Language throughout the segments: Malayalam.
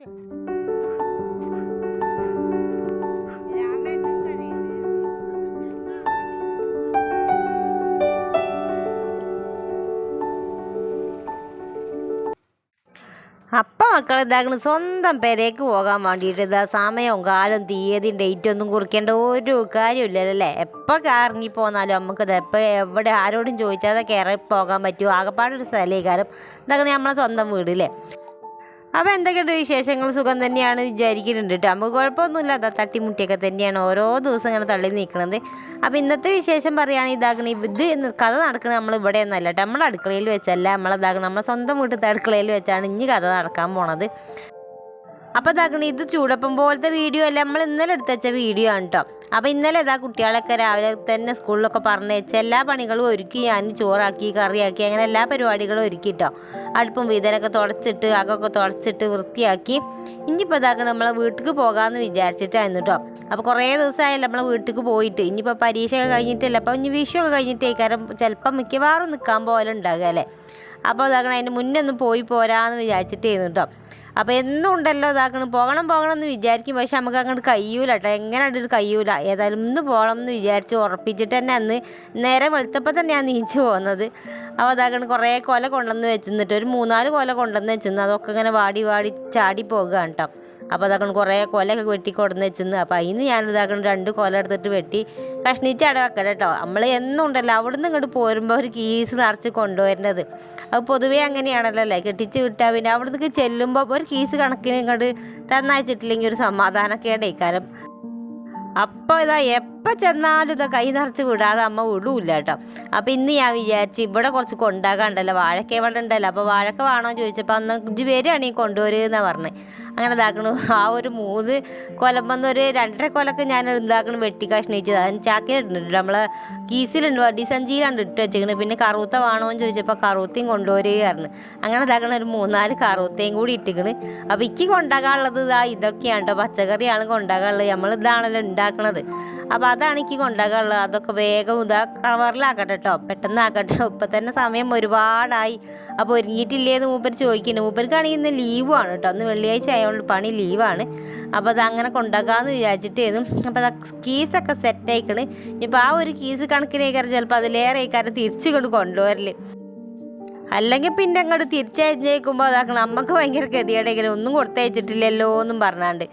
കരയുന്നു. അപ്പം മക്കൾ എന്താക്കണം സ്വന്തം പേരേക്ക് പോകാൻ വേണ്ടിയിട്ട് ഇതാ സമയവും കാലം തീയതിയും ഡേറ്റും ഒന്നും കുറിക്കേണ്ട ഒരു കാര്യമില്ലല്ലോ എപ്പോൾ കറങ്ങി പോന്നാലും നമുക്കിത് എപ്പോൾ എവിടെ ആരോടും ചോദിച്ചാൽ കയറി പോകാൻ പറ്റുമോ ആകെപ്പാടൊരു സ്ഥലമേ കാരം ഇതാക്കണ നമ്മളെ സ്വന്തം വീടില്ലേ അപ്പോൾ എന്തൊക്കെയുണ്ട് വിശേഷങ്ങൾ? സുഖം തന്നെയാണ് വിചാരിക്കുന്നുണ്ട് കേട്ടോ നമുക്ക് കുഴപ്പമൊന്നുമില്ല. അതാ തട്ടിമുട്ടിയൊക്കെ തന്നെയാണ് ഓരോ ദിവസം ഇങ്ങനെ തള്ളി നിൽക്കുന്നത് അപ്പോൾ ഇന്നത്തെ വിശേഷം പറയുകയാണെങ്കിൽ ഇതാകണ ഇത് കഥ നടക്കുന്നത് നമ്മൾ ഇവിടെ ഒന്നല്ല കേട്ടോ നമ്മളെ അടുക്കളയിൽ വെച്ചല്ല. നമ്മളിതാക്കണം നമ്മളെ സ്വന്തം വീട്ടിലത്തെ അടുക്കളയിൽ വെച്ചാണ് ഇനി കഥ നടക്കാൻ പോണത്. അപ്പോൾ ഇതാക്കണ ഇത് ചൂടപ്പം പോലത്തെ വീഡിയോ അല്ല? നമ്മൾ ഇന്നലെ എടുത്ത് വെച്ച വീഡിയോ ആണ് കേട്ടോ അപ്പോൾ ഇന്നലെ ഇതാ കുട്ടികളൊക്കെ രാവിലെ തന്നെ സ്കൂളിലൊക്കെ പറഞ്ഞു വെച്ച എല്ലാ പണികളും ഒരുക്കി ഞാൻ ചോറാക്കി കറിയാക്കി അങ്ങനെ എല്ലാ പരിപാടികളും ഒരുക്കി കേട്ടോ അടുപ്പും വീതലൊക്കെ തുടച്ചിട്ട് അകൊക്കെ തുടച്ചിട്ട് വൃത്തിയാക്കി. ഇനിയിപ്പോൾ ഇതാക്കണം നമ്മളെ വീട്ടിലേക്ക് പോകാമെന്ന് വിചാരിച്ചിട്ടായിരുന്നു കേട്ടോ അപ്പോൾ കുറേ ദിവസമായല്ലോ നമ്മളെ വീട്ടിലേക്ക് പോയിട്ട്. ഇനിയിപ്പോൾ പരീക്ഷയൊക്കെ കഴിഞ്ഞിട്ടില്ല? അപ്പോൾ ഇനി വിഷുവൊക്കെ കഴിഞ്ഞിട്ടേ കാരണം ചിലപ്പം മിക്കവാറും നിൽക്കാൻ പോലെ ഉണ്ടാകുക അല്ലേ? അപ്പോൾ ഇതാക്കണം അതിന് മുന്നേ ഒന്ന് പോയി പോരാന്ന് വിചാരിച്ചിട്ടായിരുന്നു കേട്ടോ അപ്പോൾ എന്നും ഉണ്ടല്ലോ ഇതാക്കണം. പോകണം പോകണം എന്ന് വിചാരിക്കും. പക്ഷെ നമുക്ക് അങ്ങോട്ട് കഴിയൂല കേട്ടോ. എങ്ങനെ ഒരു കഴിയൂല. ഏതായാലും ഇന്ന് പോകണം എന്ന് വിചാരിച്ച് ഉറപ്പിച്ചിട്ട് തന്നെ അന്ന് നേരെ വെളുത്തപ്പോൾ തന്നെയാണ് നീച്ചു പോകുന്നത്. അപ്പോൾ അതാക്കണം കുറേ കൊല കൊണ്ടുവന്ന് വെച്ചിരുന്നിട്ട് ഒരു മൂന്നാൽ കൊല കൊണ്ടുവന്ന് വെച്ചിരുന്നു. അതൊക്കെ ഇങ്ങനെ വാടി വാടി ചാടി പോകുകയാണ് കേട്ടോ. അപ്പോൾ അതാക്കണം കുറേ കൊലയൊക്കെ വെട്ടി കൊടുന്ന് വെച്ചിരുന്നു അപ്പോൾ അതിന് ഞാൻ ഇതാക്കണം രണ്ട് കൊല എടുത്തിട്ട് വെട്ടി കഷ്ണിച്ച് വെക്കണം കേട്ടോ നമ്മൾ എന്നും ഉണ്ടല്ലോ അവിടുന്ന് ഇങ്ങോട്ട് പോരുമ്പോൾ ഒരു കീസ് നിറച്ച് കൊണ്ടുവരേണ്ടത് അത് പൊതുവേ അങ്ങനെയാണല്ലോ അല്ലേ? കെട്ടിച്ച് വിട്ടാൽ പിന്നെ അവിടുന്ന് ചെല്ലുമ്പോൾ ഒരു കീസ് കണക്കിന് ഇങ്ങോട്ട് തന്നയച്ചിട്ടില്ലെങ്കിൽ ഒരു സമാധാനമൊക്കെയാണ് ഇക്കാലം അപ്പോൾ ഇതാ എപ്പോൾ ചെന്നാലും ഇതാ കൈ നിറച്ച് വിടാതെ അമ്മ വിടൂല്ല കേട്ടോ. അപ്പോൾ ഇന്ന് ഞാൻ വിചാരിച്ച് ഇവിടെ കുറച്ച് കൊണ്ടാകാണ്ടല്ലോ വാഴക്ക ഇവിടെ ഉണ്ടല്ലോ? അപ്പോൾ വാഴക്ക വേണോ ചോദിച്ചപ്പോൾ അന്ന് ഇഞ്ച് പേരാണ് ഈ കൊണ്ടുവരുമെന്നാണ് പറഞ്ഞത് അങ്ങനെ ഇതാക്കണു. ആ ഒരു മൂന്ന് കൊലമ്പെന്ന് ഒരു രണ്ടര കൊലക്ക് ഞാൻ ഇതാക്കണം വെട്ടി കഷ്ണിച്ചത് അതിന് ചാക്കിലിട്ടുണ്ട് നമ്മളെ കീസിലുണ്ട് വടിസഞ്ചിയിലാണ് ഇട്ട് വെച്ചിരിക്കുന്നത് പിന്നെ കറുത്ത വേണോ എന്ന് ചോദിച്ചപ്പോൾ കറുത്തയും കൊണ്ടുവരികയായിരുന്നു അങ്ങനെ ഇതാക്കണ ഒരു മൂന്നാൽ കറുത്തയും കൂടി ഇട്ടിക്കണ്. അപ്പോൾ ഇക്ക് കൊണ്ടാകാനുള്ളത് ഇതാ ഇതൊക്കെയാണ് കേട്ടോ. പച്ചക്കറിയാണ് കൊണ്ടാകാനുള്ളത്. നമ്മൾ ഇതാണല്ലോ ഉണ്ടാക്കണത്. അപ്പോൾ അതാണ് എനിക്ക് കൊണ്ടാകാനുള്ളത് അതൊക്കെ വേഗം ഇതാ കവറിലാക്കട്ടെ കേട്ടോ പെട്ടെന്ന് ആക്കട്ടെ ഇപ്പം തന്നെ സമയം ഒരുപാടായി. അപ്പോൾ ഒരുങ്ങിയിട്ടില്ലേന്ന് മൂപ്പർ ചോദിക്കുന്നുണ്ട് മൂപ്പർക്കാണെങ്കിൽ ഇന്ന് ലീവാണ് കേട്ടോ അന്ന് വെള്ളിയാഴ്ച ആയതുകൊണ്ട് പണി ലീവാണ് അപ്പോൾ അത് അങ്ങനെ കൊണ്ടാക്കാമെന്ന് വിചാരിച്ചിട്ടേതും അപ്പോൾ അത് കീസൊക്കെ സെറ്റ് ഇനിയിപ്പോൾ ആ ഒരു കീസ് കണക്കിനേക്കാരം ചിലപ്പോൾ അതിലേറെ ആയിക്കാരം തിരിച്ചു കൊണ്ട് കൊണ്ടുവരൽ. അല്ലെങ്കിൽ പിന്നെ അങ്ങോട്ട് തിരിച്ചയച്ചേക്കുമ്പോൾ അതാക്കണം നമുക്ക് ഭയങ്കര ഗതികേടെങ്കിലും ഒന്നും കൊടുത്തയച്ചിട്ടില്ലല്ലോ എന്നും പറഞ്ഞാണ്ട്.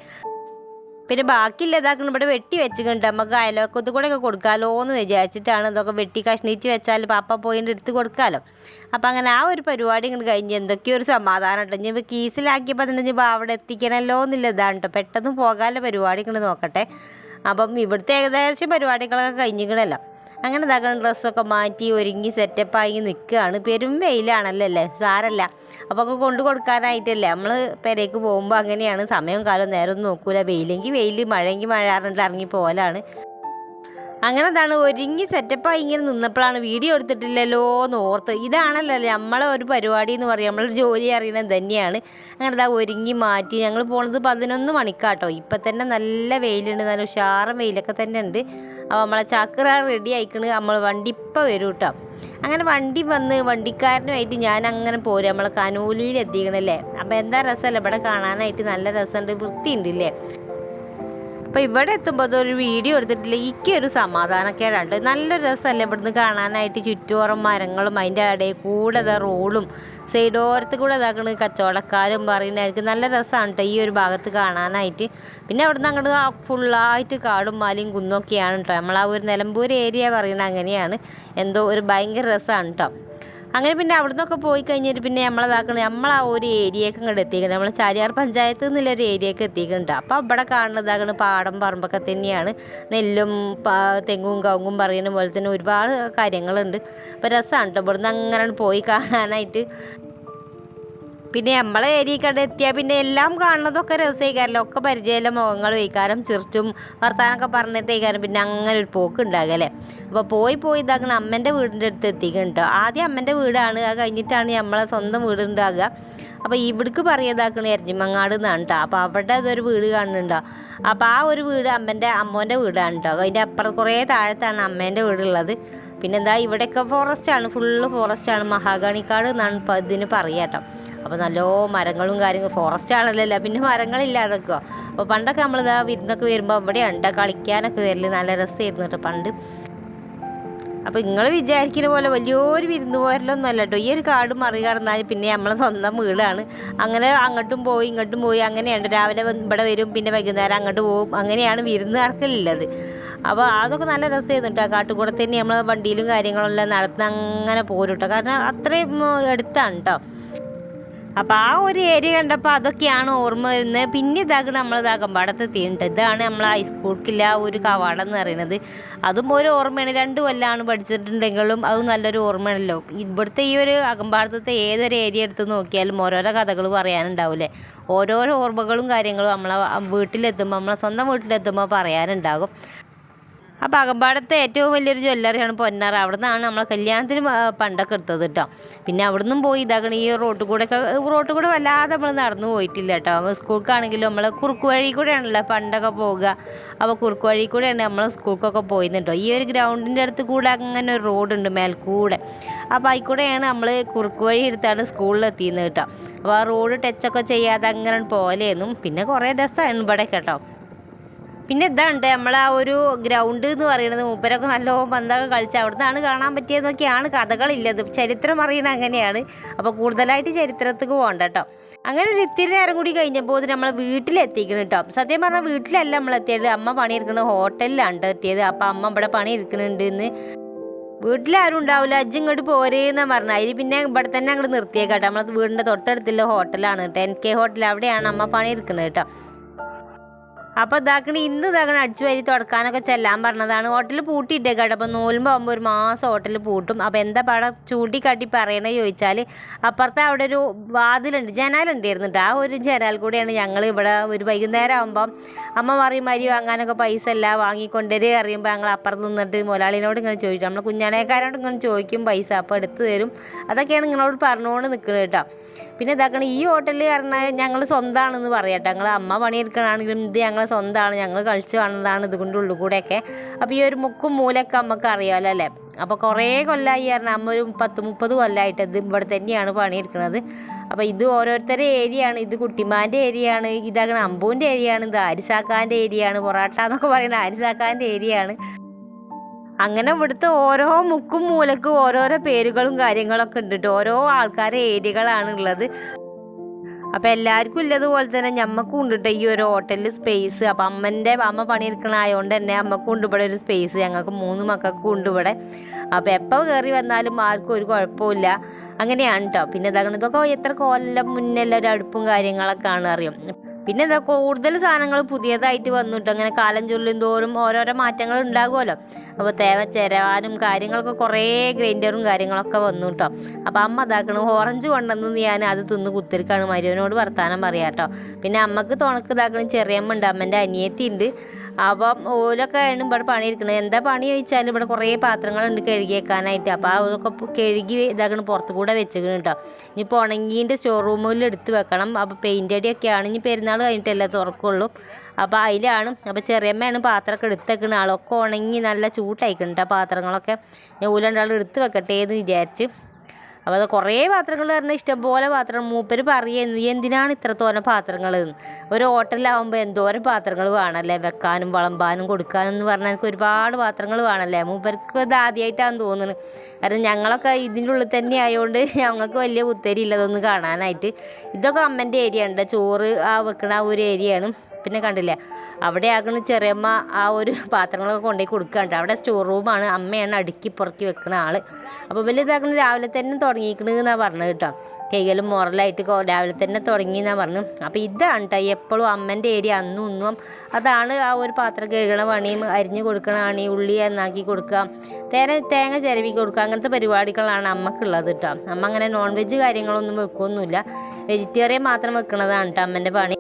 പിന്നെ ബാക്കിയില്ല ഇതാക്കണം. ഇവിടെ വെട്ടി വെച്ചിട്ടുണ്ട്. നമുക്ക് അയലോക്കത്ത് കൂടെ ഒക്കെ കൊടുക്കാമല്ലോ എന്ന് വിചാരിച്ചിട്ടാണ് ഇതൊക്കെ വെട്ടി കഷ്ണിച്ച് വെച്ചാൽ പാപ്പ പോയിട്ട് എടുത്ത് കൊടുക്കാമല്ലോ അപ്പം അങ്ങനെ ആ ഒരു പരിപാടി ഇങ്ങോട്ട് കഴിഞ്ഞ് എന്തൊക്കെയോ ഒരു സമാധാനം ഉണ്ട്. ഇനി ഇപ്പോൾ കീസിലാക്കിയപ്പോൾ തന്നെ ഇപ്പോൾ അവിടെ എത്തിക്കണമല്ലോ എന്നുള്ള ഇതാണ് കേട്ടോ പെട്ടെന്ന് പോകാനുള്ള പരിപാടി ഇങ്ങോട്ട് നോക്കട്ടെ. അപ്പം ഇവിടുത്തെ ഏകദേശം പരിപാടികളൊക്കെ കഴിഞ്ഞിക്കണല്ലോ അങ്ങനെ തകൺ ഡ്രസ്സൊക്കെ മാറ്റി ഒരുങ്ങി സെറ്റപ്പായി നിൽക്കുകയാണ്. പെരും വെയിലാണല്ലോ അല്ലേ സാരല്ല. അപ്പോൾ കൊണ്ടു കൊടുക്കാനായിട്ടല്ലേ? നമ്മൾ പെരേക്ക് പോകുമ്പോൾ അങ്ങനെയാണ്. സമയം കാലവും നേരം നോക്കൂല. വെയിലെങ്കിൽ വെയിൽ മഴയെങ്കിൽ മഴ അറിഞ്ഞിട്ട് ഇറങ്ങി അങ്ങനെ എന്താണ് ഒരുങ്ങി സെറ്റപ്പായി ഇങ്ങനെ നിന്നപ്പോഴാണ് വീഡിയോ എടുത്തിട്ടില്ലല്ലോ എന്ന് ഓർത്ത്. ഇതാണല്ലോ നമ്മളെ ഒരു പരിപാടി എന്ന് പറയും. നമ്മളൊരു ജോലി അറിയണത് തന്നെയാണ്. അങ്ങനെ ഇതാ ഒരുങ്ങി മാറ്റി. ഞങ്ങൾ പോണത് പതിനൊന്ന് മണിക്കാട്ടോ. ഇപ്പം തന്നെ നല്ല വെയിലുണ്ട്. നല്ല ഉഷാറും വെയിലൊക്കെ തന്നെ ഉണ്ട്. അപ്പോൾ നമ്മളെ ചാക്കറ റെഡി ആയിക്കണ്. നമ്മൾ വണ്ടി ഇപ്പം വരും കേട്ടോ അങ്ങനെ വണ്ടി വന്ന് വണ്ടിക്കാരനുമായിട്ട് ഞാൻ അങ്ങനെ പോരും. നമ്മളെ കനൂലിയിൽ എത്തിക്കണല്ലേ. അപ്പോൾ എന്താ രസമല്ലേ? ഇവിടെ കാണാനായിട്ട് നല്ല രസമുണ്ട്. വൃത്തിയുണ്ടല്ലേ അപ്പോൾ ഇവിടെ എത്തുമ്പോൾ അതൊരു വീഡിയോ എടുത്തിട്ടില്ല? ഇക്ക ഒരു സമാധാനക്കേടുണ്ട് നല്ല രസമല്ലേ ഇവിടുന്ന് കാണാനായിട്ട് ചുറ്റുപുറം മരങ്ങളും അതിന്റെ ഇടയിൽ കൂടെ ഇതാ റോഡും സൈഡോരത്ത് കൂടെ ഇതാക്കണ കച്ചവടക്കാരും പറയുന്നതായിരിക്കും. നല്ല രസമാണ് കേട്ടോ ഈ ഒരു ഭാഗത്ത് കാണാനായിട്ട്. പിന്നെ അവിടുന്ന് അങ്ങോട്ട് ഫുള്ളായിട്ട് കാടും മാലിയും കുന്നൊക്കെയാണ് കേട്ടോ നമ്മൾ ആ ഒരു നിലമ്പൂർ ഏരിയ പറയുന്നത് അങ്ങനെയാണ്. എന്തോ ഒരു ഭയങ്കര രസമാണ് കേട്ടോ അങ്ങനെ പിന്നെ അവിടെ നിന്നൊക്കെ പോയി കഴിഞ്ഞിട്ട് പിന്നെ നമ്മളതാക്കണം നമ്മൾ ആ ഒരു ഏരിയയൊക്കെ ഇങ്ങോട്ട് എത്തിക്കണം നമ്മൾ ചാരിയാർ പഞ്ചായത്ത് എന്നുള്ള ഒരു ഏരിയയൊക്കെ എത്തിക്കുന്നുണ്ട് അപ്പോൾ അവിടെ കാണുന്നതാകണ പാടം പറമ്പൊക്കെ തന്നെയാണ്. നെല്ലും തെങ്ങും കവുങ്ങും പറയുന്ന പോലെ തന്നെ ഒരുപാട് കാര്യങ്ങളുണ്ട്. അപ്പോൾ രസമാണ് കേട്ടോ ഇവിടുന്ന് അങ്ങനെ പോയി കാണാനായിട്ട്. പിന്നെ നമ്മളെ ഏരിയ കണ്ട് എത്തിയാൽ പിന്നെ എല്ലാം കാണുന്നതൊക്കെ രസമായിക്കാരല്ലോ ഒക്കെ പരിചയമുള്ള മുഖങ്ങൾ വയ്ക്കാനും ചിറിച്ചും വർത്താനൊക്കെ പറഞ്ഞിട്ടേക്കാരം പിന്നെ അങ്ങനെ ഒരു പോക്ക് ഉണ്ടാകല്ലേ. അപ്പോൾ പോയി പോയി ഇതാക്കണം അമ്മേന്റെ വീടിന്റെ അടുത്ത് എത്തിക്കുന്നുണ്ടോ ആദ്യം അമ്മേന്റെ വീടാണ്. അത് കഴിഞ്ഞിട്ടാണ് നമ്മളെ സ്വന്തം വീട് ഉണ്ടാകുക അപ്പോൾ ഇവിടേക്ക് പറയതാക്കണ എരഞ്ഞിമങ്ങാട് എന്നാണ് കേട്ടോ അപ്പോൾ അവിടെ അതൊരു വീട് കാണുന്നുണ്ടോ? അപ്പോൾ ആ ഒരു വീട് അമ്മേന്റെ അമ്മോന്റെ വീടാണ് കേട്ടോ അതിന്റെ അപ്പുറം കുറേ താഴത്താണ് അമ്മേന്റെ വീടുള്ളത്. പിന്നെന്താ ഇവിടെയൊക്കെ ഫോറസ്റ്റാണ് ഫുള്ള് ഫോറസ്റ്റാണ് മഹാഗണിക്കാട് എന്നാണ് ഇതിന് പറയാം കേട്ടോ അപ്പോൾ നല്ലോ മരങ്ങളും കാര്യങ്ങളും ഫോറസ്റ്റ് ആണല്ലോ പിന്നെ മരങ്ങളില്ലാതൊക്കെ അപ്പോൾ പണ്ടൊക്കെ നമ്മളിതാ വിരുന്നൊക്കെ വരുമ്പോൾ ഇവിടെ ഉണ്ട് കളിക്കാനൊക്കെ വരൽ നല്ല രസമായിരുന്നു കേട്ടോ പണ്ട്. അപ്പോൾ നിങ്ങൾ വിചാരിക്കുന്ന പോലെ വലിയൊരു വിരുന്ന് പോരലൊന്നും കേട്ടോ ഈ ഒരു കാട് മറികടന്നാൽ പിന്നെ നമ്മളെ സ്വന്തം വീടാണ്. അങ്ങനെ അങ്ങോട്ടും പോയി ഇങ്ങോട്ടും പോയി അങ്ങനെയാണ് രാവിലെ ഇവിടെ വരും പിന്നെ വൈകുന്നേരം അങ്ങോട്ട് പോകും അങ്ങനെയാണ് വിരുന്നുകാർക്കുള്ളത് അപ്പോൾ അതൊക്കെ നല്ല രസമായിരുന്നു കേട്ടോ കാട്ടുകൂടെ തന്നെ നമ്മൾ വണ്ടിയിലും കാര്യങ്ങളെല്ലാം നടന്ന് അങ്ങനെ പോരും കേട്ടോ കാരണം അത്രയും എടുത്താണ് കേട്ടോ അപ്പോൾ ആ ഒരു ഏരിയ കണ്ടപ്പോൾ അതൊക്കെയാണ് ഓർമ്മ വരുന്നത്. പിന്നെ ഇതാക്കി നമ്മൾ ഇതാക്കമ്പാടത്ത് എത്തിയിട്ടുണ്ട്. ഇതാണ് നമ്മൾ ഹൈസ്കൂൾക്കില്ല ഒരു കവാടം എന്ന് പറയുന്നത്. അതും ഒരു ഓർമ്മയാണ്. രണ്ട് കൊല്ലമാണ് പഠിച്ചിട്ടുണ്ടെങ്കിലും അത് നല്ലൊരു ഓർമ്മയാണല്ലോ. ഇവിടുത്തെ ഈ ഒരു അകമ്പാടത്തെ ഏതൊരു ഏരിയ എടുത്ത് നോക്കിയാലും ഓരോരോ കഥകൾ പറയാനുണ്ടാവില്ലേ? ഓരോരോ ഓർമ്മകളും കാര്യങ്ങളും നമ്മളെ വീട്ടിലെത്തുമ്പോൾ നമ്മളെ സ്വന്തം വീട്ടിലെത്തുമ്പോൾ പറയാനുണ്ടാകും. അപ്പോൾ അകമ്പാടത്തെ ഏറ്റവും വലിയൊരു ജ്വല്ലറിയാണ് പൊന്നാറ. അവിടെ നിന്നാണ് നമ്മളെ കല്യാണത്തിന് പണ്ടൊക്കെ എടുത്തത് കേട്ടോ പിന്നെ അവിടെ നിന്നും പോയി ഇതാക്കണം ഈ റോട്ടിൽ കൂടെ ഒക്കെ റോട്ടിൽ കൂടെ വല്ലാതെ നമ്മൾ നടന്നു പോയിട്ടില്ല കേട്ടോ സ്കൂൾക്കാണെങ്കിലും നമ്മൾ കുറുക്ക് വഴി കൂടെയാണല്ലോ പണ്ടൊക്കെ പോകുക അപ്പോൾ കുറുക്ക് വഴി കൂടെയാണ് നമ്മൾ സ്കൂൾക്കൊക്കെ പോയിരുന്നു കേട്ടോ ഈ ഒരു ഗ്രൗണ്ടിന്റെ അടുത്ത് കൂടെ അങ്ങനെ ഒരു റോഡുണ്ട് മേൽക്കൂടെ. അപ്പോൾ അതിൽക്കൂടെയാണ് നമ്മൾ കുറുക്ക് വഴി എടുത്താണ് സ്കൂളിൽ എത്തിയത് കേട്ടോ അപ്പോൾ ആ റോഡ് ടച്ചൊക്കെ ചെയ്യാതെ അങ്ങനെ പോലെയെന്നും പിന്നെ കുറേ രസമാണ് ഇവിടെ കേട്ടോ പിന്നെ ഇതുണ്ട് നമ്മളെ ആ ഒരു ഗ്രൗണ്ട് എന്ന് പറയുന്നത് മൂപ്പരൊക്കെ നല്ല പന്തൊക്കെ കളിച്ച് അവിടെ നിന്നാണ് കാണാൻ പറ്റിയതൊക്കെയാണ് കഥകളില്ലത്. ചരിത്രം അറിയണ അങ്ങനെയാണ്. അപ്പോൾ കൂടുതലായിട്ട് ചരിത്രത്തിക്ക് പോകണ്ട കേട്ടോ അങ്ങനെ ഒരു ഇത്തിരി നേരം കൂടി കഴിഞ്ഞപ്പോൾ നമ്മൾ വീട്ടിലെത്തിക്കണം കേട്ടോ സത്യം പറഞ്ഞാൽ വീട്ടിലല്ല നമ്മൾ എത്തിയത് അമ്മ പണിയെടുക്കുന്ന ഹോട്ടലിലാണ് ട്ടോ എത്തിയത്. അപ്പോൾ അമ്മ ഇവിടെ പണിയെടുക്കണുണ്ട് എന്ന് വീട്ടിലാരും ഉണ്ടാവില്ല അജ്ജ് ഇങ്ങോട്ട് പോരേന്നാ പറഞ്ഞ. അതിൽ പിന്നെ ഇവിടെ തന്നെ അങ്ങോട്ട് നിർത്തിയേക്കാട്ടോ നമ്മൾ വീടിന്റെ തൊട്ടടുത്തുള്ള ഹോട്ടലാണ് കേട്ടോ എൻ കെ ഹോട്ടൽ. അവിടെയാണ് അമ്മ പണി പണിയെടുക്കുന്നത് കേട്ടോ അപ്പോൾ ഇതാക്കണ ഇന്ന് ഇതാക്കണ അടിച്ചു വരി തുടക്കാനൊക്കെ ചെല്ലാൻ പറഞ്ഞതാണ്. ഹോട്ടൽ കേട്ടോ. അപ്പോൾ നൂലുമ്പോൾ ആകുമ്പോൾ ഒരു മാസം ഹോട്ടൽ പൂട്ടും. അപ്പോൾ എന്താ പടം ചൂണ്ടിക്കാട്ടി പറയണേ ചോദിച്ചാൽ അപ്പുറത്തെ അവിടെ ഒരു വാതിലുണ്ട് ജനാലുണ്ടായിരുന്നു ആ ഒരു ജനാൽ കൂടെയാണ് ഞങ്ങൾ ഇവിടെ ഒരു വൈകുന്നേരം ആകുമ്പം അമ്മ പറയും അരി വാങ്ങാനൊക്കെ പൈസ അല്ല വാങ്ങിക്കൊണ്ടുവരിക അറിയുമ്പോൾ ഞങ്ങൾ അപ്പുറത്ത് നിന്നിട്ട് മുതലാളിനോട് ഇങ്ങനെ ചോദിച്ചു നമ്മൾ കുഞ്ഞാണേക്കാരോട് ഇങ്ങനെ ചോദിക്കും പൈസ അപ്പോൾ എടുത്ത് തരും. അതൊക്കെയാണ് നിങ്ങളോട് പറഞ്ഞുകൊണ്ട് നിൽക്കുന്നത് കേട്ടോ. പിന്നെ ഇതാക്കണം ഈ ഹോട്ടലിൽ പറഞ്ഞാൽ ഞങ്ങൾ സ്വന്തമാണെന്ന് പറയട്ടെ ഞങ്ങൾ അമ്മ പണിയെടുക്കണമെങ്കിലും ഇത് ഞങ്ങളെ സ്വന്തമാണ് ഞങ്ങൾ കളിച്ച് കാണുന്നതാണ് ഇതുകൊണ്ട് ഉള്ളു കൂടെയൊക്കെ. അപ്പോൾ ഈ ഒരു മുക്കും മൂലൊക്കെ നമുക്ക് അറിയാമല്ലോ അല്ലേ? അപ്പോൾ കുറേ കൊല്ലമായി പറഞ്ഞാൽ അമ്മ ഒരു പത്ത് മുപ്പത് കൊല്ലമായിട്ട് ഇത് ഇവിടെ തന്നെയാണ് പണിയെടുക്കുന്നത് അപ്പോൾ ഇത് ഓരോരുത്തരുടെ ഏരിയ ആണ് ഇത് കുട്ടിമാന്റെ ഏരിയ ആണ് ഇതാകണം അമ്പൂന്റെ ഏരിയ ആണ് ഇത് ആരിസാക്കാന്റെ ഏരിയ ആണ് പൊറാട്ട എന്നൊക്കെ പറയുന്നത് ആരിസാക്കാന്റെ ഏരിയ ആണ് അങ്ങനെ ഇവിടുത്തെ ഓരോ മുക്കും മൂലക്കും ഓരോരോ പേരുകളും കാര്യങ്ങളൊക്കെ ഉണ്ട് ട്ടോ. ഓരോ ആൾക്കാരെ ഏരിയകളാണ് ഉള്ളത്. അപ്പം എല്ലാവർക്കും ഉള്ളതുപോലെ തന്നെ ഞമ്മക്കും ഉണ്ട് ഈ ഒരു ഹോട്ടലിൽ സ്പേസ് അപ്പം അമ്മന്റെ അമ്മ പണിയെടുക്കണ ആയതുകൊണ്ട് തന്നെ അമ്മക്കും ഉണ്ട് ഇവിടെ ഒരു സ്പേസ് ഞങ്ങൾക്ക് മൂന്ന് മക്കൾക്കും ഉണ്ട് ഇവിടെ. അപ്പോൾ എപ്പോൾ കയറി വന്നാലും ആർക്കും ഒരു കുഴപ്പമില്ല അങ്ങനെയാണ് കേട്ടോ പിന്നെ ഇതാകണം ഇതൊക്കെ എത്ര കൊല്ലം മുന്നേ എല്ലാവരും അടുപ്പും കാര്യങ്ങളൊക്കെ ആണ് അറിയാം. പിന്നെ എന്താ കൂടുതൽ സാധനങ്ങൾ പുതിയതായിട്ട് വന്നിട്ട് അങ്ങനെ കാലം ചൊല്ലും തോറും ഓരോരോ മാറ്റങ്ങൾ ഉണ്ടാകുമല്ലോ. അപ്പോൾ തേവ ചേരവാനും കാര്യങ്ങളൊക്കെ കുറേ ഗ്രൈൻഡറും കാര്യങ്ങളൊക്കെ വന്നു കേട്ടോ. അപ്പോൾ അമ്മ ഇതാക്കണം ഓറഞ്ച് കൊണ്ടുവന്ന് ഞാൻ അത് തിന്ന് കുത്തിരിക്കാണ്. മരുവനോട് വർത്താനം പറയാം കേട്ടോ. പിന്നെ അമ്മയ്ക്ക് തുണക്ക് ഇതാക്കണം ചെറിയമ്മ ഉണ്ട്. അമ്മന്റെ അനിയത്തി ഉണ്ട് അപ്പം ഓലൊക്കെ ആണ് ഇവിടെ പണിയിരിക്കണത് എന്താ പണി ചോദിച്ചാൽ ഇവിടെ കുറേ പാത്രങ്ങളുണ്ട് കഴുകിയേക്കാനായിട്ട്. അപ്പോൾ അതൊക്കെ കഴുകി ഇതാക്കണം പുറത്തു കൂടെ വെച്ചേക്കണം കേട്ടോ ഇനിയിപ്പോൾ ഉണങ്ങീന്റെ സ്റ്റോർ റൂമിൽ എടുത്ത് വെക്കണം. അപ്പോൾ പെയിന്റ് അടിയൊക്കെയാണ്. ഇനി പെരുന്നാൾ കഴിഞ്ഞിട്ടല്ലേ തുറക്കുള്ളൂ. അപ്പോൾ അതിലാണ്. അപ്പോൾ ചെറിയമ്മയാണ് പാത്രമൊക്കെ എടുത്ത് വെക്കുന്ന ആളൊക്കെ ഉണങ്ങി നല്ല ചൂട്ടായിക്കുന്നുണ്ട് ആ പാത്രങ്ങളൊക്കെ. ഞാൻ ഊലണ്ടാൾ എടുത്ത് വെക്കട്ടെ എന്ന് വിചാരിച്ച്. അപ്പോൾ അത് കുറേ പാത്രങ്ങൾ പറഞ്ഞാൽ ഇഷ്ടംപോലെ പാത്രം മൂപ്പർ പറയുക നീ എന്തിനാണ് ഇത്ര തോനെ പാത്രങ്ങൾ ഒരു ഹോട്ടലിലാവുമ്പോൾ എന്തോരം പാത്രങ്ങൾ വേണമല്ലേ വെക്കാനും വിളമ്പാനും കൊടുക്കാനും എന്ന് പറഞ്ഞാൽ എനിക്ക് ഒരുപാട് പാത്രങ്ങൾ വേണമല്ലേ മൂപ്പർക്ക് ഇത് ആദ്യമായിട്ടാണ് തോന്നുന്നത് കാരണം ഞങ്ങളൊക്കെ ഇതിന്റെ ഉള്ളിൽ തന്നെ ആയതുകൊണ്ട് ഞങ്ങൾക്ക് വലിയ ഉത്തരി ഇല്ലതൊന്നും കാണാനായിട്ട്. ഇതൊക്കെ അമ്മന്റെ ഏരിയ ഉണ്ട് ചോറ് ആ വെക്കണ ആ ഒരു ഏരിയയാണ് പിന്നെ കണ്ടില്ലേ? അവിടെ ആകുന്ന ചെറിയമ്മ ആ ഒരു പാത്രങ്ങളൊക്കെ കൊണ്ടുപോയി കൊടുക്കാണ്ട്. അവിടെ സ്റ്റോർ റൂമാണ് അമ്മയാണ് അടുക്കി പുറക്കി വെക്കുന്ന ആൾ. അപ്പോൾ വലിയ ഇതാക്കണ രാവിലെ തന്നെ തുടങ്ങിയിരിക്കണെന്നാണ് പറഞ്ഞത് കേട്ടോ. കൈകളും മോറലായിട്ട് രാവിലെ തന്നെ തുടങ്ങി എന്നാണ് പറഞ്ഞു അപ്പോൾ ഇതാണ് കേട്ടോ എപ്പോഴും അമ്മന്റെ ഏരിയ. അന്നും ഇന്നും അതാണ് ആ ഒരു പാത്രം കഴുകണ പണിയും അരിഞ്ഞു കൊടുക്കണ പണി ഉള്ളി എന്നാക്കി കൊടുക്കുക. തേന തേങ്ങ ചിരവി കൊടുക്കുക. അങ്ങനത്തെ പരിപാടികളാണ് അമ്മക്കുള്ളത് കേട്ടോ അമ്മ അങ്ങനെ നോൺ വെജ് കാര്യങ്ങളൊന്നും വെക്കുകയൊന്നുമില്ല വെജിറ്റേറിയൻ മാത്രം വെക്കണതാണ് കേട്ടോ അമ്മന്റെ പണി.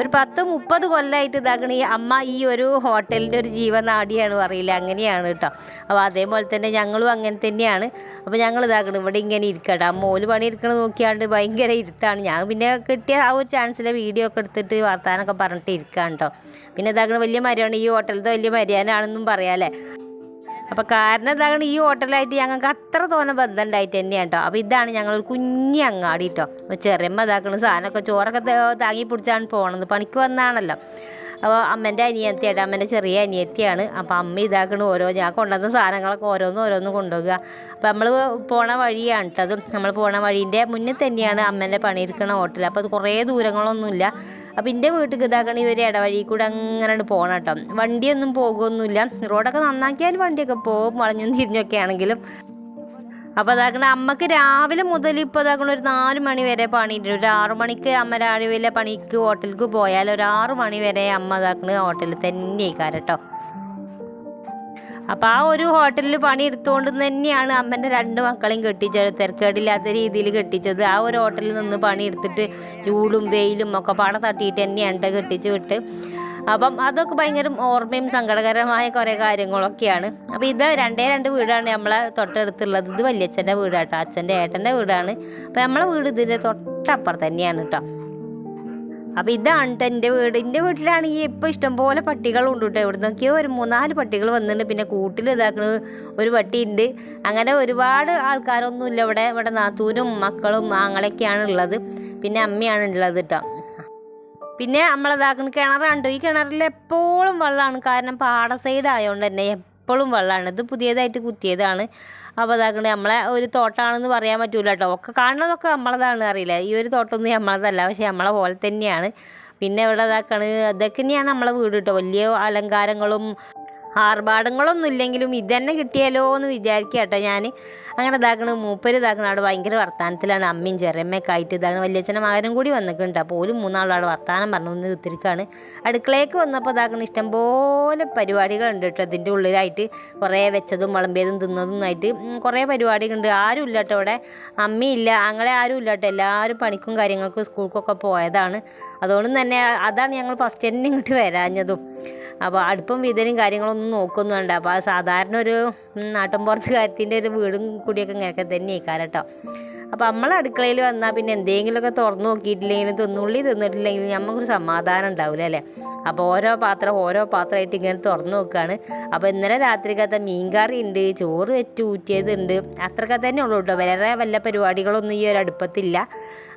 ഒരു പത്ത് മുപ്പത് കൊല്ലമായിട്ട് ഇതാക്കണ ഈ അമ്മ ഈ ഒരു ഹോട്ടലിന്റെ ഒരു ജീവനാടിയാണ് അറിയില്ല. അങ്ങനെയാണ് കേട്ടോ. അപ്പോൾ അതേപോലെ തന്നെ ഞങ്ങളും അങ്ങനെ തന്നെയാണ്. അപ്പോൾ ഞങ്ങൾ ഇതാക്കണം ഇവിടെ ഇങ്ങനെ ഇരിക്കട്ടെ. അമ്മ ഓൽ പണിയെടുക്കണത് നോക്കിയാണ്ട് ഭയങ്കര ഇരുത്താണ്. ഞാൻ പിന്നെ കിട്ടിയ ആ ഒരു ചാൻസിലെ വീഡിയോ ഒക്കെ എടുത്തിട്ട് വാർത്താനൊക്കെ പറഞ്ഞിട്ട് ഇരിക്കാം കേട്ടോ. പിന്നെ ഇതാക്കണ വലിയ മരമാണ് ഈ ഹോട്ടലിലത്തെ വലിയ മര്യാദാണെന്നും പറയാമല്ലേ അപ്പോൾ കാരണം എന്താകണം ഈ ഹോട്ടലായിട്ട് ഞങ്ങൾക്ക് അത്ര തോന്നെ ബന്ധം ഉണ്ടായിട്ട് തന്നെയാണ് കേട്ടോ അപ്പോൾ ഇതാണ് ഞങ്ങളൊരു കുഞ്ഞി അങ്ങാടി കേട്ടോ ചെറിയമ്മ ഇതാക്കണം സാധനമൊക്കെ ചോറൊക്കെ താങ്ങി പിടിച്ചാണ് പോണത് പണിക്ക് വന്നാണല്ലോ അപ്പോൾ അമ്മേന്റെ അനിയത്തിയായിട്ട് അമ്മേന്റെ ചെറിയ അനിയത്തിയാണ്. അപ്പോൾ അമ്മ ഇതാക്കണ ഓരോ ഞാൻ കൊണ്ടുവന്ന സാധനങ്ങളൊക്കെ ഓരോന്ന് ഓരോന്ന് കൊണ്ടുപോകുക അപ്പോൾ നമ്മൾ പോണ വഴിയാണ് കേട്ടത് നമ്മൾ പോണ വഴീന്റെ മുന്നേ തന്നെയാണ് അമ്മേന്റെ പണിയെടുക്കണ ഹോട്ടൽ. അപ്പോൾ അത് കുറേ ദൂരങ്ങളൊന്നുമില്ല. അപ്പോൾ എന്റെ വീട്ടിൽ ഇതാക്കണ ഈ ഇടവഴി കൂടെ അങ്ങനെ പോകണം കേട്ടോ. വണ്ടിയൊന്നും പോകുമൊന്നുമില്ല റോഡൊക്കെ നന്നാക്കിയാൽ വണ്ടിയൊക്കെ പോകും വളഞ്ഞും തിരിഞ്ഞൊക്കെ ആണെങ്കിലും. അപ്പോൾ അതാക്കണ അമ്മയ്ക്ക് രാവിലെ മുതൽ ഇപ്പോൾ അതാക്കണ ഒരു നാല് മണി വരെ പണിയുണ്ട്. ഒരു ആറു മണിക്ക് അമ്മ രാവിലെ പണിക്ക് ഹോട്ടലിലേക്ക് പോയാൽ ഒരു ആറു മണി വരെ അമ്മ അതാക്കണ ഹോട്ടലിൽ തന്നെ കേട്ടോ. അപ്പോൾ ആ ഒരു ഹോട്ടലിൽ പണി എടുത്തുകൊണ്ട് തന്നെയാണ് അമ്മന്റെ രണ്ട് മക്കളെയും കെട്ടിച്ചത്. തിരക്കേടില്ലാത്ത രീതിയിൽ കെട്ടിച്ചത്. ആ ഒരു ഹോട്ടലിൽ നിന്ന് പണിയെടുത്തിട്ട് ചൂടും വെയിലും ഒക്കെ പാടെ തട്ടിയിട്ട് തന്നെയാണ് ട്ടോ കെട്ടിച്ച് വിട്ട്. അപ്പം അതൊക്കെ ഭയങ്കര ഓർമ്മയും സങ്കടകരമായ കുറേ കാര്യങ്ങളൊക്കെയാണ്. അപ്പോൾ ഇത് രണ്ടേ രണ്ട് വീടാണ് നമ്മളെ തൊട്ടടുത്തുള്ളത്. ഇത് വല്യച്ഛന്റെ വീടാട്ടോ. അച്ഛന്റെ ഏട്ടന്റെ വീടാണ്. അപ്പോൾ നമ്മളെ വീട് ഇതിന്റെ തൊട്ടപ്പുറത്ത് തന്നെയാണ് കേട്ടോ. അപ്പോൾ ഇതാണ് എന്റെ വീട്. എന്റെ വീട്ടിലാണെങ്കിൽ ഇപ്പോൾ ഇഷ്ടംപോലെ പട്ടികളുണ്ട് കേട്ടോ ഇവിടെ നോക്കിയോ ഒരു മൂന്നാൽ പട്ടികൾ വന്നിട്ടുണ്ട്. പിന്നെ കൂട്ടിൽ ഇതാക്കുന്നത് ഒരു പട്ടിയുണ്ട്. അങ്ങനെ ഒരുപാട് ആൾക്കാരൊന്നുമില്ല. ഇവിടെ ഇവിടെ നാത്തൂരും മക്കളും ആങ്ങളൊക്കെയാണ് ഉള്ളത്. പിന്നെ അമ്മയാണ് ഉള്ളത് കേട്ടോ പിന്നെ നമ്മളതാക്കുന്ന കിണറാണ്ട് ഈ കിണറിൽ എപ്പോഴും വെള്ളമാണ്. കാരണം പാട സൈഡ് ആയതുകൊണ്ട് തന്നെ എപ്പോഴും വെള്ളമാണ് ഇത് പുതിയതായിട്ട് കുത്തിയതാണ്. അപ്പോൾ അതാക്കണേ നമ്മളെ ഒരു തോട്ടമാണെന്ന് പറയാൻ പറ്റൂല കേട്ടോ ഒക്കെ കാണുന്നതൊക്കെ നമ്മളതാണ് അറിയില്ല. ഈ ഒരു തോട്ടമൊന്നും നമ്മളതല്ല. പക്ഷേ നമ്മളെ പോലെ തന്നെയാണ്. പിന്നെ ഇവിടെ ഇതാക്കണ് ഇതൊക്കെ തന്നെയാണ് നമ്മളെ വീട് കേട്ടോ വലിയ അലങ്കാരങ്ങളും ആർഭാടങ്ങളൊന്നും ഇല്ലെങ്കിലും ഇതന്നെ കിട്ടിയാലോ എന്ന് വിചാരിക്കുക കേട്ടോ ഞാൻ അങ്ങനെ ഇതാക്കണ മൂപ്പര് ഇതാക്കണ അവിടെ ഭയങ്കര വർത്താനത്തിലാണ്. അമ്മയും ചെറിയമ്മയൊക്കെ ആയിട്ട് ഇതാണ്. വലിയച്ഛനും മകനും കൂടി വന്നിട്ടുണ്ട്. അപ്പോൾ ഒരു മൂന്നാളവിടെ വർത്താനം പറഞ്ഞു ഒന്ന് ഇത്തിരിക്കാണ് അടുക്കളയ്ക്ക് വന്നപ്പോൾ ഇതാക്കണ ഇഷ്ടംപോലെ പരിപാടികളുണ്ട് കേട്ടോ. അതിന്റെ ഉള്ളിലായിട്ട് കുറേ വെച്ചതും വിളമ്പിയതും തിന്നതും ആയിട്ട് കുറേ പരിപാടികളുണ്ട്. ആരും ഇല്ല കേട്ടോ ഇവിടെ അമ്മയില്ല അങ്ങളെ ആരും ഇല്ല കേട്ടോ എല്ലാവരും പണിക്കും കാര്യങ്ങൾക്കും സ്കൂൾക്കൊക്കെ പോയതാണ്. അതുകൊണ്ട് തന്നെ അതാണ് ഞങ്ങൾ ഫസ്റ്റ് തന്നെ ഇങ്ങോട്ട് വരാഞ്ഞതും. അപ്പോൾ അടുപ്പും വിതരും കാര്യങ്ങളൊന്നും നോക്കൊന്നും വേണ്ട. അപ്പോൾ സാധാരണ ഒരു നാട്ടിൻപുറത്ത് കാര്യത്തിന്റെ ഒരു വീടും കൂടിയൊക്കെ ഇങ്ങനെയൊക്കെ തന്നെ ഇരിക്കാറ് കേട്ടോ അപ്പോൾ നമ്മൾ അടുക്കളയിൽ വന്നാൽ പിന്നെ എന്തെങ്കിലുമൊക്കെ തുറന്നു നോക്കിയിട്ടില്ലെങ്കിലും തിന്നുള്ളി തിന്നിട്ടില്ലെങ്കിലും നമുക്കൊരു സമാധാനം ഉണ്ടാവില്ല അല്ലേ? അപ്പോൾ ഓരോ പാത്രം ഓരോ പാത്രമായിട്ട് ഇങ്ങനെ തുറന്നു നോക്കുകയാണ് അപ്പോൾ ഇന്നലെ രാത്രിക്കത്തെ മീൻകറി ഉണ്ട് ചോറ് വെച്ച് ഊറ്റിയതുണ്ട് അത്രയൊക്കെ തന്നെ ഉള്ളൂ കേട്ടോ. വേറെ വല്ല പരിപാടികളൊന്നും ഈ ഒരു അടുപ്പത്തില്ല.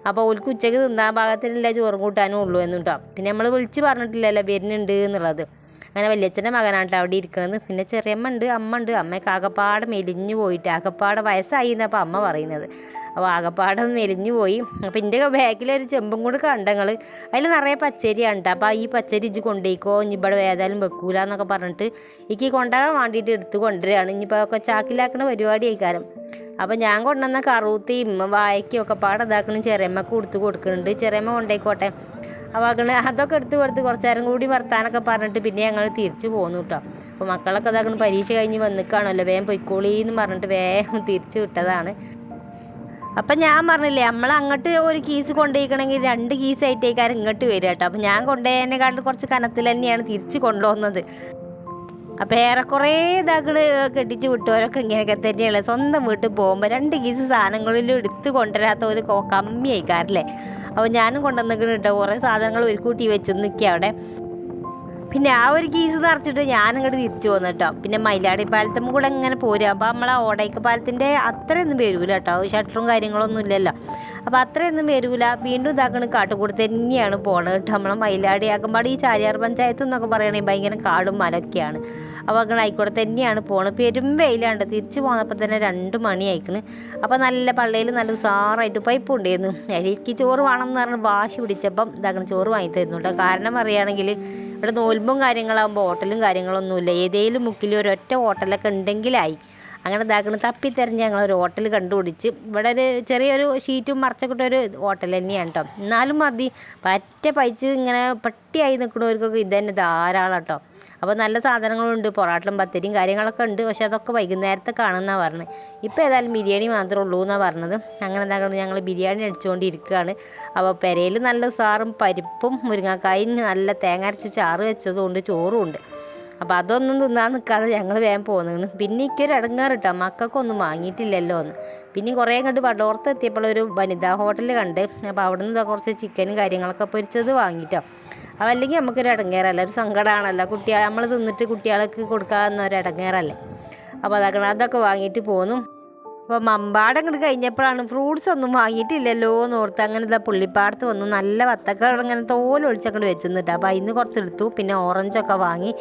അപ്പോൾ ഓൽക്ക് ഉച്ചയ്ക്ക് തിന്നാൻ ഭാഗത്തിലല്ലേ ചോറും കൂട്ടാനും ഉള്ളൂ എന്നും കേട്ടോ പിന്നെ നമ്മൾ വിളിച്ച് പറഞ്ഞിട്ടില്ലല്ലോ വരുന്നുണ്ട് എന്നുള്ളത്. അങ്ങനെ വലിയച്ഛന്റെ മകനാട്ടോ അവിടെ ഇരിക്കണത്. പിന്നെ ചെറിയമ്മ ഉണ്ട് അമ്മ ഉണ്ട്. അമ്മയ്ക്ക് ആകപ്പാട് മെലിഞ്ഞു പോയിട്ട് ആകപ്പാട് വയസ്സായി എന്നപ്പോൾ അമ്മ പറയുന്നത്. അപ്പോൾ ആകപ്പാടെ മെലിഞ്ഞു പോയി. അപ്പോൾ എന്റെ ബാക്കിലൊരു ചെമ്പും കൂടെ കണ്ടങ്ങൾ അതിൽ നിറയെ പച്ചരി കേട്ടോ അപ്പോൾ ഈ പച്ചരി ഇജ്ജ് കൊണ്ടുപോയിക്കോ ഇനി ഇവിടെ ഏതായാലും വെക്കൂല എന്നൊക്കെ പറഞ്ഞിട്ട് എനിക്ക് കൊണ്ടുപോകാൻ വേണ്ടിയിട്ട് എടുത്ത് കൊണ്ടുവരികയാണ്. ഇനിയിപ്പോൾ ഒക്കെ ചാക്കിലാക്കണ പരിപാടി ആയിക്കാരം. അപ്പോൾ ഞാൻ കൊണ്ടുവന്ന കറൂത്തിയും വായക്കും ഒക്കെ പാടെ ഇതാക്കണം ചെറിയമ്മക്ക് കൊടുത്ത് കൊടുക്കുന്നുണ്ട്. ചെറിയമ്മ കൊണ്ടേക്കോട്ടെ അപ്പോൾ അങ്ങനെ അതൊക്കെ എടുത്ത് കൊടുത്ത് കുറച്ച് നേരം കൂടി വർത്താനൊക്കെ പറഞ്ഞിട്ട് പിന്നെ ഞങ്ങൾ തിരിച്ചു പോന്നു കേട്ടോ അപ്പോൾ മക്കളൊക്കെ ഇതാക്കണം പരീക്ഷ കഴിഞ്ഞ് വന്നിക്കാണല്ലോ. വേഗം പൊയ്ക്കോളി എന്ന് പറഞ്ഞിട്ട് വേഗം തിരിച്ചു വിട്ടതാണ്. അപ്പം ഞാൻ പറഞ്ഞില്ലേ നമ്മൾ അങ്ങോട്ട് ഒരു കീസ് കൊണ്ടുപോയിക്കണമെങ്കിൽ രണ്ട് കീസ് ആയിട്ടേക്കാരും ഇങ്ങോട്ട് വരിക കേട്ടോ അപ്പം ഞാൻ കൊണ്ടുപോയതിനേക്കാളും കുറച്ച് കനത്തിൽ തന്നെയാണ് തിരിച്ച് കൊണ്ടുപോകുന്നത് അപ്പോൾ ഏറെക്കുറെ ഇതകൾ കെട്ടിച്ച് വിട്ടവരൊക്കെ ഇങ്ങനെയൊക്കെ തന്നെയല്ലേ സ്വന്തം വീട്ടിൽ പോകുമ്പോൾ രണ്ട് കീസ് സാധനങ്ങളിലും എടുത്ത് കൊണ്ടുവരാത്ത ഒരു കൊ- കമ്മിയായിക്കാരല്ലേ? അപ്പോൾ ഞാനും കൊണ്ടുവന്നിട്ട് കേട്ടോ കുറേ സാധനങ്ങൾ ഒരു കൂട്ടി വെച്ച് നിൽക്കുക അവിടെ. പിന്നെ ആ ഒരു കീസ് നിറച്ചിട്ട് ഞാനങ്ങോട്ട് തിരിച്ചു പോന്നു കേട്ടോ. പിന്നെ മൈലാടി പാലത്തും കൂടെ ഇങ്ങനെ പോരും. അപ്പോൾ നമ്മൾ ആ ഓടയ്ക്ക പാലത്തിന്റെ അത്രയൊന്നും വരൂല കേട്ടോ. ഷട്ടറും കാര്യങ്ങളൊന്നും ഇല്ലല്ലോ. അപ്പോൾ അത്രയൊന്നും വരൂല. വീണ്ടും ഇതാക്കണ കാട്ടുകൂടി തന്നെയാണ് പോണത് കേട്ടോ. നമ്മളെ മൈലാടി ആക്കുമ്പോൾ ഈ ചാരിയാർ പഞ്ചായത്ത് എന്നൊക്കെ പറയുകയാണെങ്കിൽ ഭയങ്കര കാടും മലൊക്കെയാണ്. അപ്പോൾ അങ്ങനെ ആയിക്കോട്ടെ തന്നെയാണ് പോണത്. പെരും വെയിലാണ്ട് തിരിച്ചു പോന്നപ്പോൾ തന്നെ രണ്ട് മണി ആയിക്കണ് അപ്പോൾ നല്ല പള്ളിയിൽ നല്ല ഉസാറായിട്ട് പൈപ്പ് ഉണ്ടായിരുന്നു എനിക്ക് ചോറ് വേണമെന്ന് പറഞ്ഞ് വാശി പിടിച്ചപ്പം ഇതാക്കണ ചോറ് വാങ്ങി തരുന്നു കേട്ടോ കാരണം പറയുകയാണെങ്കിൽ ഇവിടെ നോൽമ്പും കാര്യങ്ങളാകുമ്പോൾ ഹോട്ടലും കാര്യങ്ങളൊന്നുമില്ല. ഏതെങ്കിലും മുക്കിൽ ഒരൊറ്റ ഹോട്ടലൊക്കെ ഉണ്ടെങ്കിലായി. അങ്ങനെ ഇതാക്കണം തപ്പി ഞങ്ങൾ ഒരു ഹോട്ടൽ കണ്ടുപിടിച്ച് ഇവിടെ ഒരു ചെറിയൊരു ഷീറ്റും മറച്ചക്കിട്ട ഒരു ഹോട്ടൽ തന്നെയാണ് കേട്ടോ എന്നാലും മതി. പറ്റ പൈച്ച് ഇങ്ങനെ പട്ടിയായി നിൽക്കുന്നവർക്കൊക്കെ ഇത് തന്നെ ധാരാളം കേട്ടോ അപ്പോൾ നല്ല സാധനങ്ങളുണ്ട്. പൊറാട്ടലും പത്തിരിയും കാര്യങ്ങളൊക്കെ ഉണ്ട്. പക്ഷെ അതൊക്കെ വൈകുന്നേരത്തെ കാണുന്നതാണ് പറഞ്ഞത് ഇപ്പോൾ ഏതായാലും ബിരിയാണി മാത്രമേ ഉള്ളൂ എന്നാണ് പറഞ്ഞത്. അങ്ങനെ എന്താക്കണം ഞങ്ങൾ ബിരിയാണി അടിച്ചുകൊണ്ടിരിക്കുകയാണ് അപ്പോൾ പെരയിൽ നല്ല സാറും പരിപ്പും മുരിങ്ങക്കായും നല്ല തേങ്ങ അരച്ച് ചാറ് വെച്ചതുകൊണ്ട് ചോറും ഉണ്ട്. അപ്പോൾ അതൊന്നും തിന്നാൻ നിൽക്കാതെ ഞങ്ങൾ വേഗം പോകുന്നതാണ് പിന്നെ ഇക്കൊരു ഇടങ്ങാറ് കേട്ടോ മക്കൾക്കൊന്നും വാങ്ങിയിട്ടില്ലല്ലോ എന്ന് പിന്നെ കുറേ കണ്ട് വടോർത്ത് എത്തിയപ്പോൾ ഒരു വനിതാ ഹോട്ടൽ കണ്ട് അപ്പോൾ അവിടെ നിന്ന് കുറച്ച് ചിക്കനും കാര്യങ്ങളൊക്കെ പൊരിച്ചത് വാങ്ങിയിട്ടോ അപ്പോൾ അല്ലെങ്കിൽ നമുക്കൊരു ഇടങ്ങേറല്ല ഒരു സങ്കടമാണല്ലോ കുട്ടികൾ നമ്മൾ തിന്നിട്ട് കുട്ടികൾക്ക് കൊടുക്കാവുന്ന ഒരു ഇടങ്ങേറല്ലേ അപ്പോൾ അതൊക്കെ അതൊക്കെ വാങ്ങിയിട്ട് പോന്നു. അപ്പോൾ മമ്പാടം അങ്ങോട്ട് കഴിഞ്ഞപ്പോഴാണ് ഫ്രൂട്ട്സ് ഒന്നും വാങ്ങിയിട്ടില്ലല്ലോ എന്ന് ഓർത്ത് അങ്ങനെ ഇതാ പുള്ളിപ്പാടത്ത് വന്നു നല്ല വത്തക്ക ഇങ്ങനെ തോലൊഴിച്ചങ്ങോട്ട് വെച്ചിരുന്നിട്ടാ. അപ്പോൾ അതിന് കുറച്ച് എടുത്തു പിന്നെ ഓറഞ്ചൊക്കെ വാങ്ങി.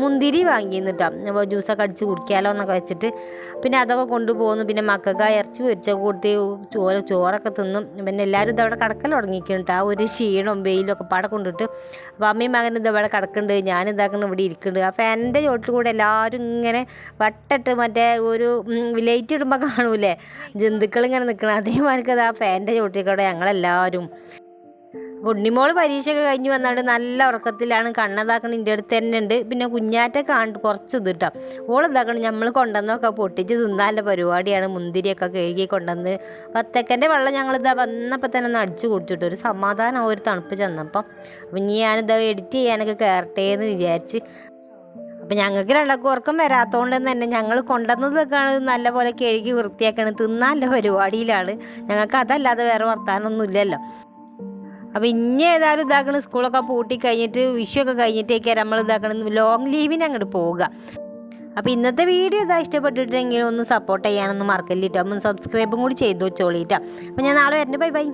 മുന്തിരി വാങ്ങി എന്നിട്ടാ അപ്പോൾ ജ്യൂസൊക്കെ അടിച്ച് കുടിക്കാമല്ലോ എന്നൊക്കെ വെച്ചിട്ട്. പിന്നെ അതൊക്കെ കൊണ്ടുപോകുന്നു പിന്നെ മക്കൾക്ക് ഇറച്ചി പൊരിച്ചൊക്കെ കൊടുത്ത് ചോര ചോറൊക്കെ തിന്നും. പിന്നെ എല്ലാവരും ഇതവിടെ കടക്കൽ തുടങ്ങിയിട്ടുണ്ട് ആ ഒരു ക്ഷീണവും വെയിലും ഒക്കെ പാടെ കൊണ്ടിട്ട്. അപ്പോൾ അമ്മയും മകനും ഇതവിടെ കിടക്കുന്നുണ്ട്. ഞാൻ ഇതാക്കണം ഇവിടെ ഇരിക്കുന്നുണ്ട്. ആ ഫാനിന്റെ ചോട്ടിൽ കൂടെ എല്ലാവരും ഇങ്ങനെ വട്ടിട്ട് മറ്റേ ഒരു ലൈറ്റ് ഇടുമ്പോൾ കാണൂലേ ജന്തുക്കൾ ഇങ്ങനെ നിൽക്കണം അതേമാതിരി അത് ആ ഫാന്റെ ചോട്ടിൽ കൂടെ ഞങ്ങളെല്ലാവരും. ഉണ്ണിമോൾ പരീക്ഷയൊക്കെ കഴിഞ്ഞ് വന്നാണ്ട് നല്ല ഉറക്കത്തിലാണ് കണ്ണതാക്കണ എന്റെ അടുത്ത് തന്നെ ഉണ്ട് പിന്നെ കുഞ്ഞാറ്റ കാണ്ട് കുറച്ച് ഇത് കേട്ടോ ഓളെന്താക്കണം നമ്മൾ കൊണ്ടുവന്നൊക്കെ പൊട്ടിച്ച് തിന്നാനുള്ള പരിപാടിയാണ്. മുന്തിരിയൊക്കെ കഴുകി കൊണ്ടുവന്ന് പത്തക്കന്റെ വെള്ളം ഞങ്ങളിതാ വന്നപ്പോൾ തന്നെ ഒന്ന് അടിച്ചു കുടിച്ചിട്ട് ഒരു സമാധാനം ഒരു തണുപ്പ് ചെന്നപ്പം. അപ്പം ഇനി ഞാനിതാ എഡിറ്റ് ചെയ്യാനൊക്കെ കയറട്ടെ എന്ന് വിചാരിച്ച് അപ്പം ഞങ്ങൾക്ക് രണ്ടാൾക്കും ഉറക്കം വരാത്തതുകൊണ്ട് തന്നെ ഞങ്ങൾ കൊണ്ടുവന്നതൊക്കെയാണ് നല്ലപോലെ കഴുകി വൃത്തിയാക്കണം. തിന്നാനുള്ള പരിപാടിയിലാണ്. ഞങ്ങൾക്ക് അതല്ലാതെ വേറെ വർത്താനമൊന്നും ഇല്ലല്ലോ. അപ്പോൾ ഇനി ഏതായാലും ഇതാക്കണ സ്കൂളൊക്കെ പൂട്ടി കഴിഞ്ഞിട്ട് വിഷു ഒക്കെ കഴിഞ്ഞിട്ടേക്ക് നമ്മൾ ഇതാക്കണം ലോങ് ലീവിന് അങ്ങോട്ട് പോവുക. അപ്പോൾ ഇന്നത്തെ വീഡിയോ ഇതാ ഇഷ്ടപ്പെട്ടിട്ടുണ്ടെങ്കിൽ ഒന്ന് സപ്പോർട്ട് ചെയ്യാനൊന്നും മറക്കല്ലിട്ടോ. ഒന്ന് സബ്സ്ക്രൈബും കൂടി ചെയ്തു വെച്ചോളിട്ടോ. അപ്പോൾ ഞാൻ നാളെ വരണ്ട. Bye bye